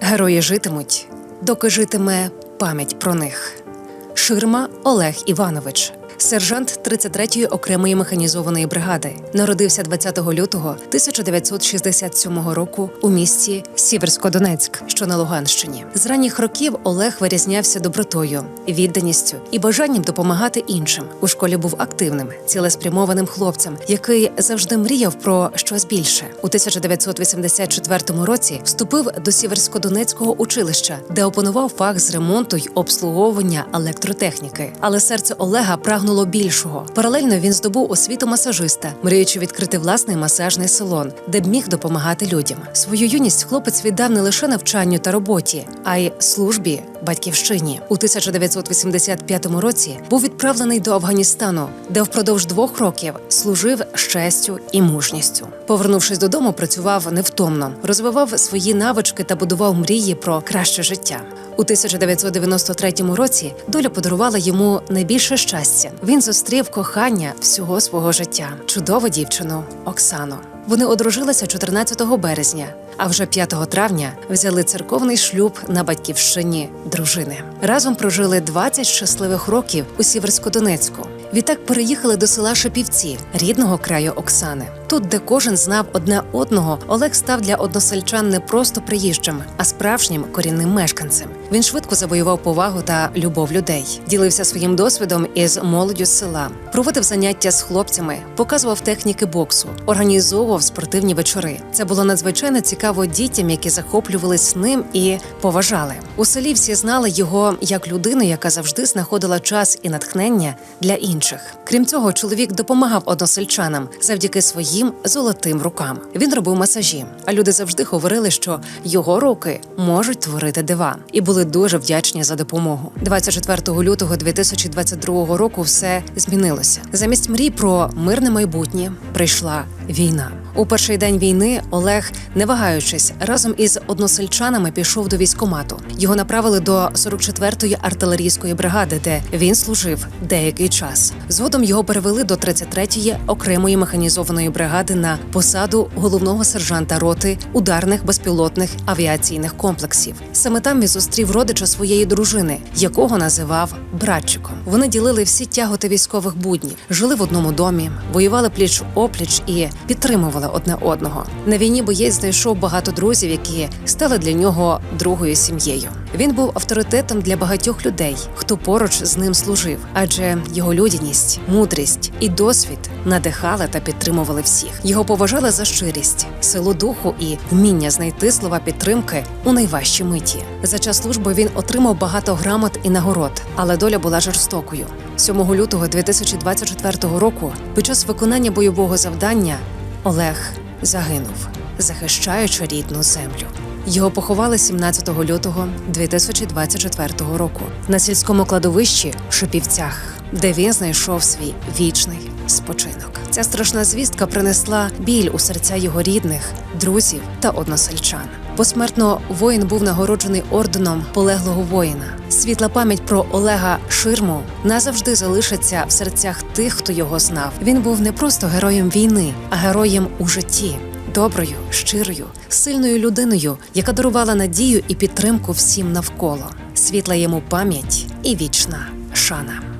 Герої житимуть, доки житиме пам'ять про них. Ширма Олег Іванович, сержант 33-ї окремої механізованої бригади, народився 20 лютого 1967 року у місті Сіверсько-Донецьк, що на Луганщині. З ранніх років Олег вирізнявся добротою, відданістю і бажанням допомагати іншим. У школі був активним, цілеспрямованим хлопцем, який завжди мріяв про щось більше. У 1984 році вступив до Сіверсько-Донецького училища, де опанував фах з ремонту й обслуговування електротехніки. Але серце Олега прагнуло більшого. Паралельно він здобув освіту масажиста, мріючи відкрити власний масажний салон, де б міг допомагати людям. Свою юність хлопець віддав не лише навчанню та роботі, а й службі батьківщині. У 1985 році був відправлений до Афганістану, де впродовж двох років служив з честю і мужністю. Повернувшись додому, працював невтомно, розвивав свої навички та будував мрії про краще життя. У 1993 році доля подарувала йому найбільше щастя. Він зустрів кохання всього свого життя, чудову дівчину Оксану. Вони одружилися 14 березня, а вже 5 травня взяли церковний шлюб на батьківщині дружини. Разом прожили 20 щасливих років у Сіверсько-Донецьку. Відтак переїхали до села Шепівці, рідного краю Оксани. Тут, де кожен знав одне одного, Олег став для односельчан не просто приїжджим, а справжнім корінним мешканцем. Він швидко завоював повагу та любов людей, ділився своїм досвідом із молоддю села, проводив заняття з хлопцями, показував техніки боксу, організовував спортивні вечори. Це було надзвичайно цікаво дітям, які захоплювались ним і поважали. У селі всі знали його як людину, яка завжди знаходила час і натхнення для інших. Крім цього, чоловік допомагав односельчанам завдяки своїм золотим рукам. Він робив масажі, а люди завжди говорили, що його руки можуть творити дива, і були дуже вдячні за допомогу. 24 лютого 2022 року все змінилося. Замість мрій про мирне майбутнє прийшла війна. У перший день війни Олег, не вагаючись, разом із односельчанами пішов до військомату. Його направили до 44-ї артилерійської бригади, де він служив деякий час. Згодом його перевели до 33-ї окремої механізованої бригади на посаду головного сержанта роти ударних безпілотних авіаційних комплексів. Саме там він зустрів родича своєї дружини, якого називав братчиком. Вони ділили всі тяготи військових буднів, жили в одному домі, воювали пліч опліч і підтримували одне одного. На війні боєць знайшов багато друзів, які стали для нього другою сім'єю. Він був авторитетом для багатьох людей, хто поруч з ним служив, адже його людяність, мудрість і досвід надихали та підтримували всіх. Його поважали за щирість, силу духу і вміння знайти слова підтримки у найважчі миті. За час служби він отримав багато грамот і нагород, але доля була жорстокою. 7 лютого 2024 року, під час виконання бойового завдання, Олег загинув, захищаючи рідну землю. Його поховали 17 лютого 2024 року на сільському кладовищі в Шипівцях, де він знайшов свій вічний спочинок. Ця страшна звістка принесла біль у серця його рідних, друзів та односельчан. Посмертно воїн був нагороджений орденом полеглого воїна. Світла пам'ять про Олега Ширму назавжди залишиться в серцях тих, хто його знав. Він був не просто героєм війни, а героєм у житті. Доброю, щирою, сильною людиною, яка дарувала надію і підтримку всім навколо. Світла йому пам'ять і вічна шана.